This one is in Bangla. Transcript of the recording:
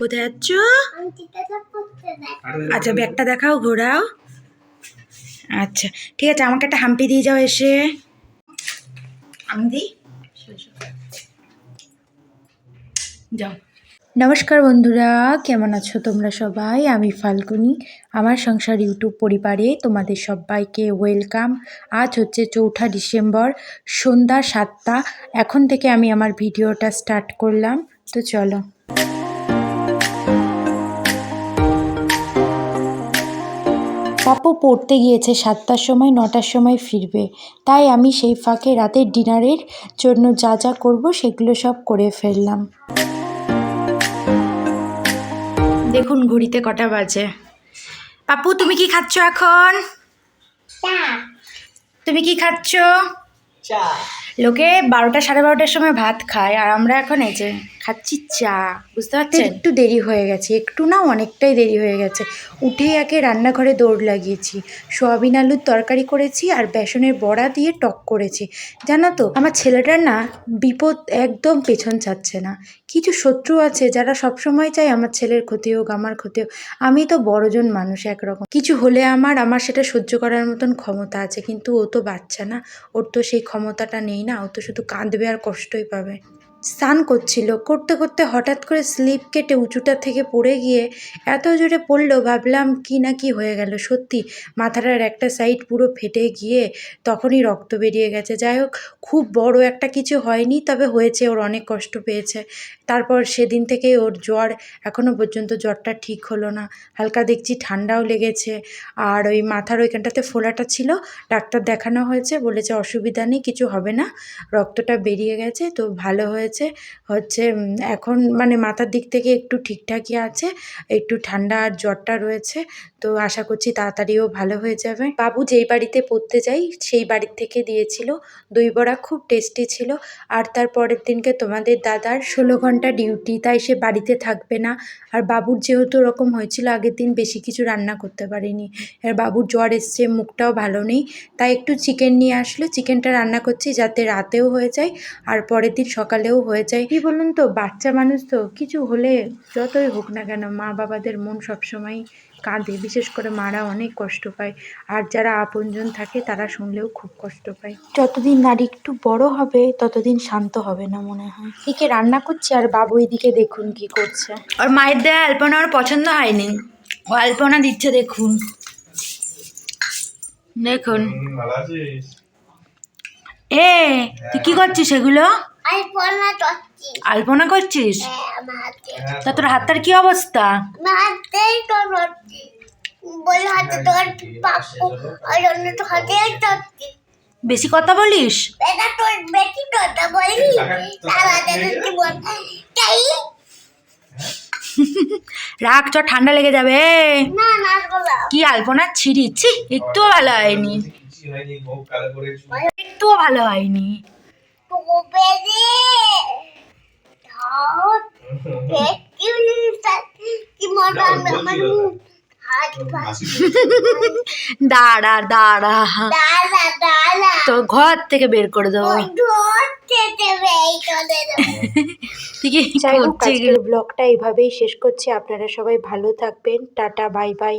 কোথায় যাচ্ছ? আচ্ছা ব্যাগটা দেখাও ঘোরাও। আচ্ছা ঠিক আছে আমাকে একটা হাম্পি দিয়ে যাও এসে। আমি দিই? যাও। নমস্কার বন্ধুরা, কেমন আছো তোমরা সবাই? আমি ফাল্গুনি, আমার সংসার ইউটিউব পরিবারে তোমাদের সবাইকে ওয়েলকাম। আজ হচ্ছে চৌঠা ডিসেম্বর, সন্ধ্যা সাতটা। এখন থেকে আমি আমার ভিডিওটা স্টার্ট করলাম। তো চলো। পাপু পড়তে গিয়েছে সাতটার সময়, নটার সময় ফিরবে। তাই আমি সেই ফাঁকে রাতের ডিনারের জন্য যা যা করব সেগুলো সব করে ফেললাম। দেখুন ঘড়িতে কটা বাজে। পাপু তুমি কি খাচ্ছ এখন? তুমি কি খাচ্ছ? লোকে বারোটা সাড়ে বারোটার সময় ভাত খায় আর আমরা এখন এই যে খাচ্ছি চা বুঝতে পারছেন? একটু দেরি হয়ে গেছে একটু না অনেকটাই দেরি হয়ে গেছে। উঠেই একে রান্নাঘরে দৌড় লাগিয়েছি। সোয়াবিন আলুর তরকারি করেছি আর বেসনের বড়া দিয়ে টক করেছি। জানো তো আমার ছেলেটার না বিপদ একদম পেছন ছাড়ছে না। কিছু শত্রু আছে যারা সবসময় চায় আমার ছেলের ক্ষতি হোক আমার ক্ষতি হোক। আমি তো বড়জন মানুষ একরকম। কিছু হলে আমার আমার সেটা সহ্য করার মতন ক্ষমতা আছে কিন্তু ও তো বাচ্চা না। ওর তো সেই ক্ষমতাটা নেই না ও তো শুধু কাঁদবে আর কষ্টই পাবে। স্নান করছিল। করতে করতে হঠাৎ করে স্লিপ কেটে উঁচুটা থেকে পড়ে গিয়ে এত জোরে পড়ল, ভাবলাম কি না কি হয়ে গেল। সত্যি, মাথাটার একটা সাইড পুরো ফেটে গিয়ে তখনই রক্ত বেরিয়ে গেছে। যাই হোক, খুব বড় একটা কিছু হয়নি, তবে হয়েছে, ওর অনেক কষ্ট পেয়েছে। তারপর সেদিন থেকে ওর জ্বর এখনও পর্যন্ত জ্বরটা ঠিক হলো না। হালকা দেখছি ঠান্ডাও লেগেছে। আর ওই মাথার ওইখানটাতে ফোলাটা ছিল, ডাক্তার দেখানো হয়েছে, বলেছে অসুবিধা নেই, কিছু হবে না। রক্তটা বেরিয়ে গেছে, তো ভালো হয়েছে। হচ্ছে উম, এখন মানে মাথার দিক থেকে একটু ঠিকঠাকই আছে একটু ঠান্ডা আর জ্বরটা রয়েছে তো আশা করছি তাড়াতাড়িও ভালো হয়ে যাবে। বাবু যেই বাড়িতে পড়তে যাই সেই বাড়ির থেকে দিয়েছিল দই বড়া খুব টেস্টি ছিল। আর তার পরের দিনকে তোমাদের দাদার ষোলো ঘণ্টা ডিউটি তাই সে বাড়িতে থাকবে না। আর বাবুর যেহেতু ওরকম হয়েছিল আগের দিন বেশি কিছু রান্না করতে পারিনি। আর বাবুর জ্বর এসছে মুখটাও ভালো নেই তাই একটু চিকেন নিয়ে আসলো। চিকেনটা রান্না করছি যাতে রাতেও হয়ে যায় আর পরের দিন সকালেও হয়ে যায়। কি বলুন তো বাচ্চা মানুষ তো কিছু হলে যতই হোক না কেন মা বাবাদের মন সবসময় কাঁদে। বিশেষ করে মারা অনেক কষ্ট পায়। আর যারা আপনজন থাকে তারা শুনলেও খুব কষ্ট পায়। যতদিন নারী একটু বড় হবে ততদিন শান্ত হবে না মনে হয়। এদিকে রান্না করছে আর বাবু এদিকে দেখুন কি করছে। আর মায়ের দেয়া আলপনা ওর পছন্দ হয়নি। ও আলপনা দিচ্ছে দেখুন। দেখুন। এ তুই কি করছিস এগুলো? আলপনা টচ্ছি আলপনা করছিস? তা তোর হাতটার কি অবস্থা? আমার হাতেই তো টচ্ছি বল হাতে তোর পাপ্পু আর অন্য তো হাতেই টচ্ছি বেশি কথা বলিস? রাখ চ ঠান্ডা লেগে যাবে না না কি আলপনা? ছিঁড়িছি একটুও ভালো হয়নি। একটুও ভালো হয়নি। দাঁড়া দাঁড়া তো ঘর থেকে বের করে দেবো ব্লগটা এইভাবেই শেষ করছি। আপনারা সবাই ভালো থাকবেন। Tata bye bye.